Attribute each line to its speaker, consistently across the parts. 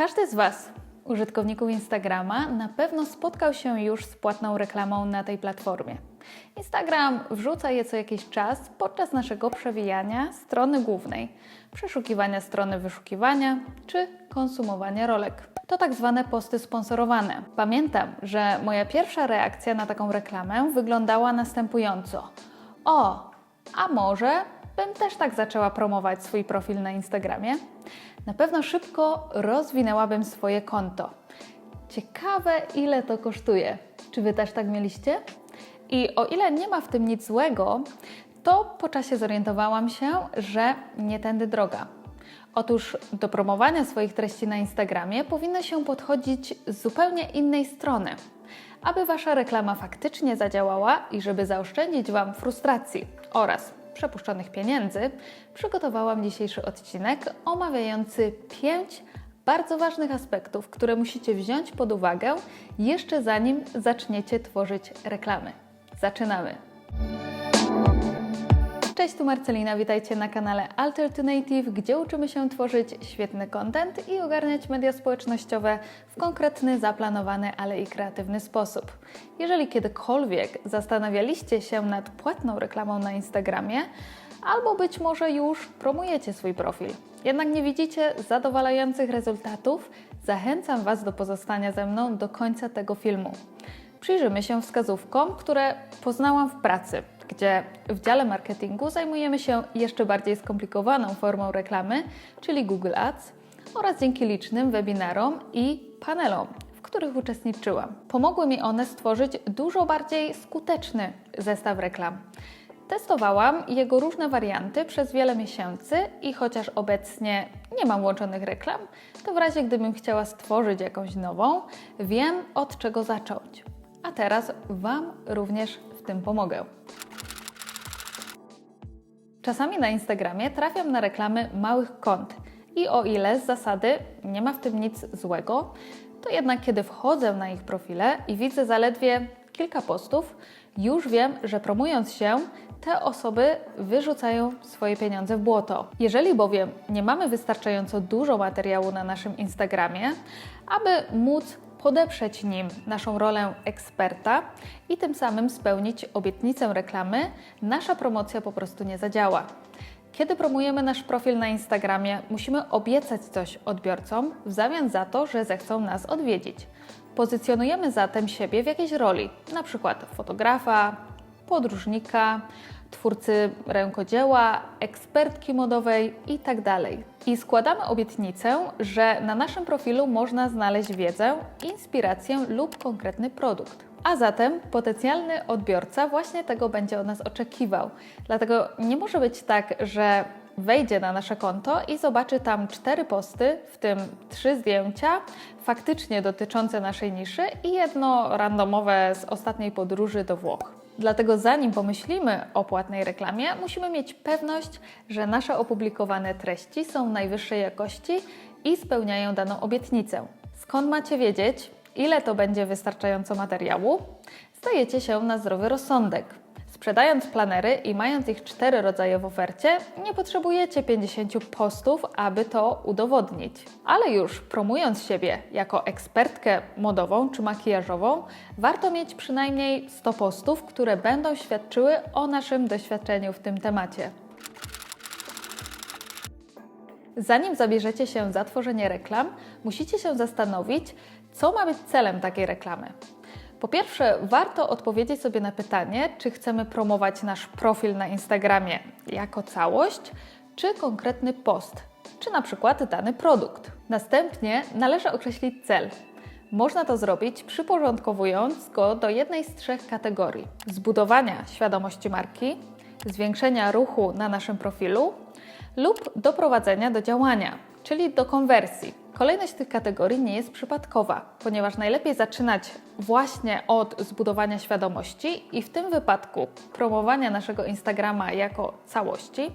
Speaker 1: Każdy z Was, użytkowników Instagrama, na pewno spotkał się już z płatną reklamą na tej platformie. Instagram wrzuca je co jakiś czas podczas naszego przewijania strony głównej, przeszukiwania strony wyszukiwania czy konsumowania rolek. To tak zwane posty sponsorowane. Pamiętam, że moja pierwsza reakcja na taką reklamę wyglądała następująco: O, a może bym też tak zaczęła promować swój profil na Instagramie? Na pewno szybko rozwinęłabym swoje konto. Ciekawe, ile to kosztuje. Czy Wy też tak mieliście? I o ile nie ma w tym nic złego, to po czasie zorientowałam się, że nie tędy droga. Otóż do promowania swoich treści na Instagramie powinno się podchodzić z zupełnie innej strony. Aby Wasza reklama faktycznie zadziałała i żeby zaoszczędzić Wam frustracji oraz przepuszczonych pieniędzy, przygotowałam dzisiejszy odcinek omawiający 5 bardzo ważnych aspektów, które musicie wziąć pod uwagę jeszcze zanim zaczniecie tworzyć reklamy. Zaczynamy! Cześć, tu Marcelina, witajcie na kanale Alternative, gdzie uczymy się tworzyć świetny content i ogarniać media społecznościowe w konkretny, zaplanowany, ale i kreatywny sposób. Jeżeli kiedykolwiek zastanawialiście się nad płatną reklamą na Instagramie, albo być może już promujecie swój profil, jednak nie widzicie zadowalających rezultatów, zachęcam Was do pozostania ze mną do końca tego filmu. Przyjrzymy się wskazówkom, które poznałam w pracy, gdzie w dziale marketingu zajmujemy się jeszcze bardziej skomplikowaną formą reklamy, czyli Google Ads, oraz dzięki licznym webinarom i panelom, w których uczestniczyłam. Pomogły mi one stworzyć dużo bardziej skuteczny zestaw reklam. Testowałam jego różne warianty przez wiele miesięcy i chociaż obecnie nie mam łączonych reklam, to w razie gdybym chciała stworzyć jakąś nową, wiem od czego zacząć. A teraz Wam również w tym pomogę. Czasami na Instagramie trafiam na reklamy małych kont i o ile z zasady nie ma w tym nic złego, to jednak kiedy wchodzę na ich profile i widzę zaledwie kilka postów, już wiem, że promując się, te osoby wyrzucają swoje pieniądze w błoto. Jeżeli bowiem nie mamy wystarczająco dużo materiału na naszym Instagramie, aby móc podeprzeć nim naszą rolę eksperta i tym samym spełnić obietnicę reklamy, nasza promocja po prostu nie zadziała. Kiedy promujemy nasz profil na Instagramie, musimy obiecać coś odbiorcom w zamian za to, że zechcą nas odwiedzić. Pozycjonujemy zatem siebie w jakiejś roli, na przykład fotografa, podróżnika, twórcy rękodzieła, ekspertki modowej itd. I składamy obietnicę, że na naszym profilu można znaleźć wiedzę, inspirację lub konkretny produkt. A zatem potencjalny odbiorca właśnie tego będzie od nas oczekiwał. Dlatego nie może być tak, że wejdzie na nasze konto i zobaczy tam cztery posty, w tym trzy zdjęcia faktycznie dotyczące naszej niszy i jedno randomowe z ostatniej podróży do Włoch. Dlatego zanim pomyślimy o płatnej reklamie, musimy mieć pewność, że nasze opublikowane treści są najwyższej jakości i spełniają daną obietnicę. Skąd macie wiedzieć, ile to będzie wystarczająco materiału? Stajecie się na zdrowy rozsądek. Sprzedając planery i mając ich cztery rodzaje w ofercie, nie potrzebujecie 50 postów, aby to udowodnić. Ale już promując siebie jako ekspertkę modową czy makijażową, warto mieć przynajmniej 100 postów, które będą świadczyły o naszym doświadczeniu w tym temacie. Zanim zabierzecie się za tworzenie reklam, musicie się zastanowić, co ma być celem takiej reklamy. Po pierwsze, warto odpowiedzieć sobie na pytanie, czy chcemy promować nasz profil na Instagramie jako całość, czy konkretny post, czy na przykład dany produkt. Następnie należy określić cel. Można to zrobić przyporządkowując go do jednej z trzech kategorii: zbudowania świadomości marki, zwiększenia ruchu na naszym profilu lub doprowadzenia do działania, czyli do konwersji. Kolejność tych kategorii nie jest przypadkowa, ponieważ najlepiej zaczynać właśnie od zbudowania świadomości i w tym wypadku promowania naszego Instagrama jako całości,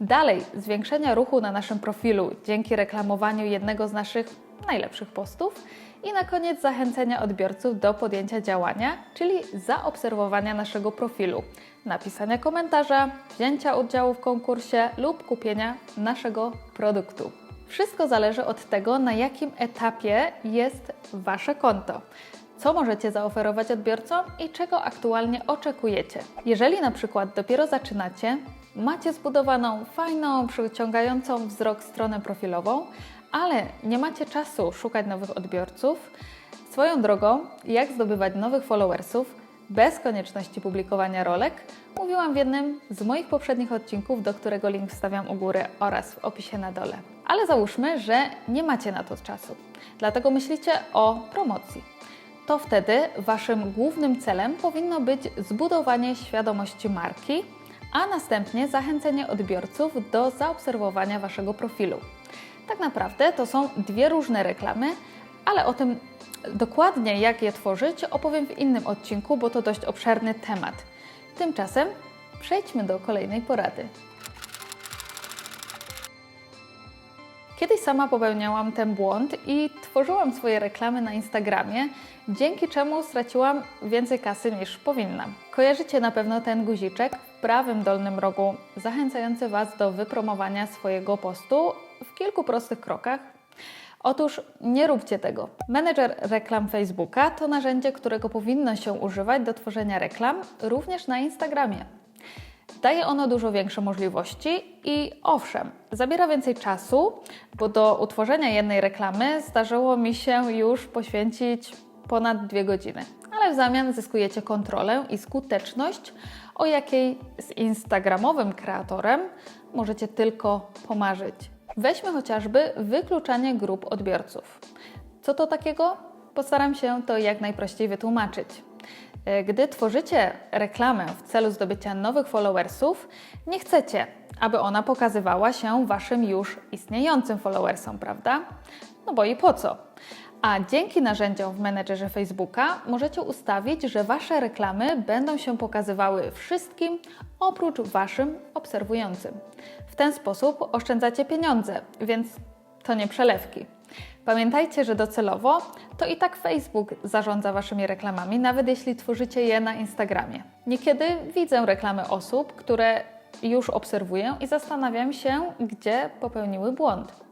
Speaker 1: dalej zwiększenia ruchu na naszym profilu dzięki reklamowaniu jednego z naszych najlepszych postów i na koniec zachęcenia odbiorców do podjęcia działania, czyli zaobserwowania naszego profilu, napisania komentarza, wzięcia udziału w konkursie lub kupienia naszego produktu. Wszystko zależy od tego, na jakim etapie jest Wasze konto. Co możecie zaoferować odbiorcom i czego aktualnie oczekujecie. Jeżeli na przykład dopiero zaczynacie, macie zbudowaną, fajną, przyciągającą wzrok stronę profilową, ale nie macie czasu szukać nowych odbiorców, swoją drogą, jak zdobywać nowych followersów bez konieczności publikowania rolek, mówiłam w jednym z moich poprzednich odcinków, do którego link wstawiam u góry oraz w opisie na dole. Ale załóżmy, że nie macie na to czasu, dlatego myślicie o promocji. To wtedy Waszym głównym celem powinno być zbudowanie świadomości marki, a następnie zachęcenie odbiorców do zaobserwowania Waszego profilu. Tak naprawdę to są dwie różne reklamy, ale o tym dokładnie, jak je tworzyć, opowiem w innym odcinku, bo to dość obszerny temat. Tymczasem przejdźmy do kolejnej porady. Kiedyś sama popełniałam ten błąd i tworzyłam swoje reklamy na Instagramie, dzięki czemu straciłam więcej kasy niż powinnam. Kojarzycie na pewno ten guziczek w prawym dolnym rogu, zachęcający Was do wypromowania swojego postu w kilku prostych krokach. Otóż nie róbcie tego. Menedżer reklam Facebooka to narzędzie, którego powinno się używać do tworzenia reklam również na Instagramie. Daje ono dużo większe możliwości i owszem, zabiera więcej czasu, bo do utworzenia jednej reklamy zdarzyło mi się już poświęcić ponad dwie godziny. Ale w zamian zyskujecie kontrolę i skuteczność, o jakiej z Instagramowym kreatorem możecie tylko pomarzyć. Weźmy chociażby wykluczanie grup odbiorców. Co to takiego? Postaram się to jak najprościej wytłumaczyć. E, Gdy tworzycie reklamę w celu zdobycia nowych followersów, nie chcecie, aby ona pokazywała się Waszym już istniejącym followersom, prawda? No bo i po co? A dzięki narzędziom w menedżerze Facebooka możecie ustawić, że Wasze reklamy będą się pokazywały wszystkim oprócz Waszym obserwującym. W ten sposób oszczędzacie pieniądze, więc to nie przelewki. Pamiętajcie, że docelowo to i tak Facebook zarządza Waszymi reklamami, nawet jeśli tworzycie je na Instagramie. Niekiedy widzę reklamy osób, które już obserwuję i zastanawiam się, gdzie popełniły błąd.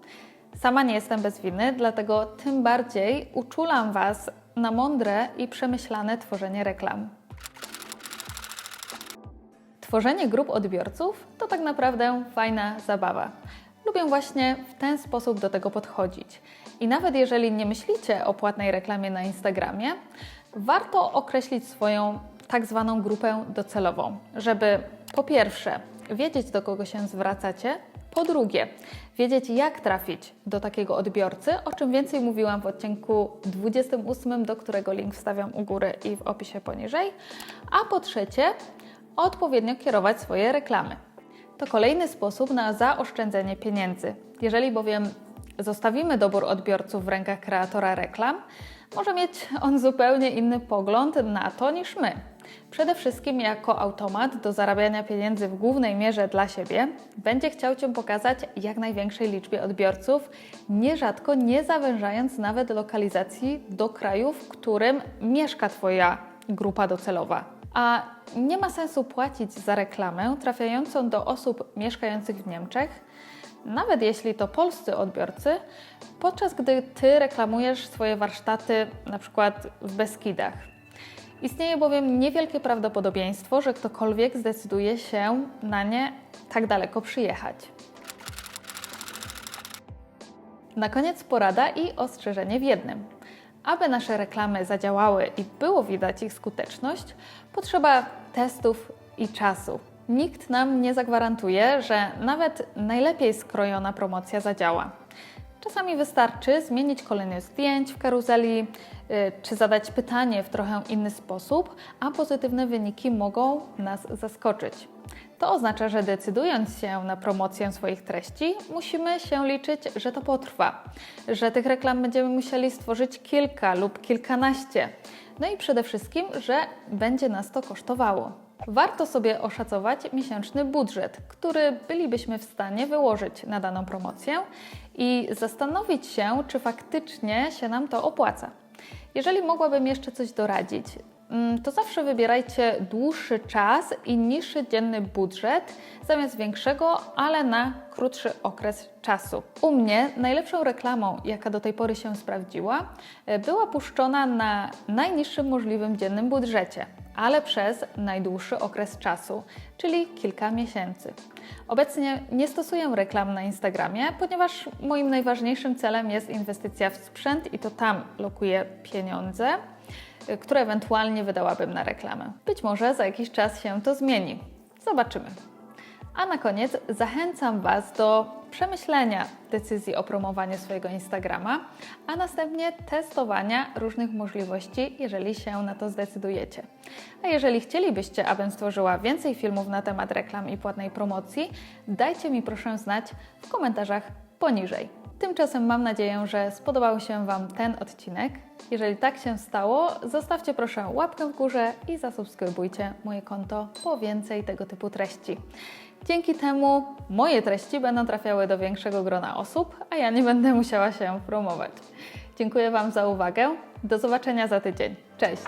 Speaker 1: Sama nie jestem bez winy, dlatego tym bardziej uczulam Was na mądre i przemyślane tworzenie reklam. Tworzenie grup odbiorców to tak naprawdę fajna zabawa. Lubię właśnie w ten sposób do tego podchodzić. I nawet jeżeli nie myślicie o płatnej reklamie na Instagramie, warto określić swoją tak zwaną grupę docelową, żeby po pierwsze wiedzieć, do kogo się zwracacie, po drugie, wiedzieć, jak trafić do takiego odbiorcy, o czym więcej mówiłam w odcinku 28, do którego link wstawiam u góry i w opisie poniżej, a po trzecie, odpowiednio kierować swoje reklamy. To kolejny sposób na zaoszczędzenie pieniędzy. Jeżeli bowiem zostawimy dobór odbiorców w rękach kreatora reklam, może mieć on zupełnie inny pogląd na to niż my. Przede wszystkim jako automat do zarabiania pieniędzy w głównej mierze dla siebie, będzie chciał Cię pokazać jak największej liczbie odbiorców, nierzadko nie zawężając nawet lokalizacji do kraju, w którym mieszka Twoja grupa docelowa. A nie ma sensu płacić za reklamę trafiającą do osób mieszkających w Niemczech, nawet jeśli to polscy odbiorcy, podczas gdy Ty reklamujesz swoje warsztaty na przykład w Beskidach. Istnieje bowiem niewielkie prawdopodobieństwo, że ktokolwiek zdecyduje się na nie tak daleko przyjechać. Na koniec porada i ostrzeżenie w jednym. Aby nasze reklamy zadziałały i było widać ich skuteczność, potrzeba testów i czasu. Nikt nam nie zagwarantuje, że nawet najlepiej skrojona promocja zadziała. Czasami wystarczy zmienić kolejność zdjęć w karuzeli, yy, czy zadać pytanie w trochę inny sposób, a pozytywne wyniki mogą nas zaskoczyć. To oznacza, że decydując się na promocję swoich treści, musimy się liczyć, że to potrwa, że tych reklam będziemy musieli stworzyć kilka lub kilkanaście. No i przede wszystkim, że będzie nas to kosztowało. Warto sobie oszacować miesięczny budżet, który bylibyśmy w stanie wyłożyć na daną promocję i zastanowić się, czy faktycznie się nam to opłaca. Jeżeli mogłabym jeszcze coś doradzić, mm, to zawsze wybierajcie dłuższy czas i niższy dzienny budżet zamiast większego, ale na krótszy okres czasu. U mnie najlepszą reklamą, jaka do tej pory się sprawdziła, e, była puszczona na najniższym możliwym dziennym budżecie, ale przez najdłuższy okres czasu, czyli kilka miesięcy. Obecnie nie stosuję reklam na Instagramie, ponieważ moim najważniejszym celem jest inwestycja w sprzęt i to tam lokuję pieniądze, y, które ewentualnie wydałabym na reklamę. Być może za jakiś czas się to zmieni. Zobaczymy. A na koniec zachęcam Was do przemyślenia decyzji o promowaniu swojego Instagrama, a następnie testowania różnych możliwości, jeżeli się na to zdecydujecie. A jeżeli chcielibyście, abym stworzyła więcej filmów na temat reklam i płatnej promocji, dajcie mi proszę znać w komentarzach poniżej. Tymczasem mam nadzieję, że spodobał się Wam ten odcinek. Jeżeli tak się stało, zostawcie proszę łapkę w górze i zasubskrybujcie moje konto po więcej tego typu treści. Dzięki temu moje treści będą trafiały do większego grona osób, a ja nie będę musiała się promować. Dziękuję Wam za uwagę. Do zobaczenia za tydzień. Cześć!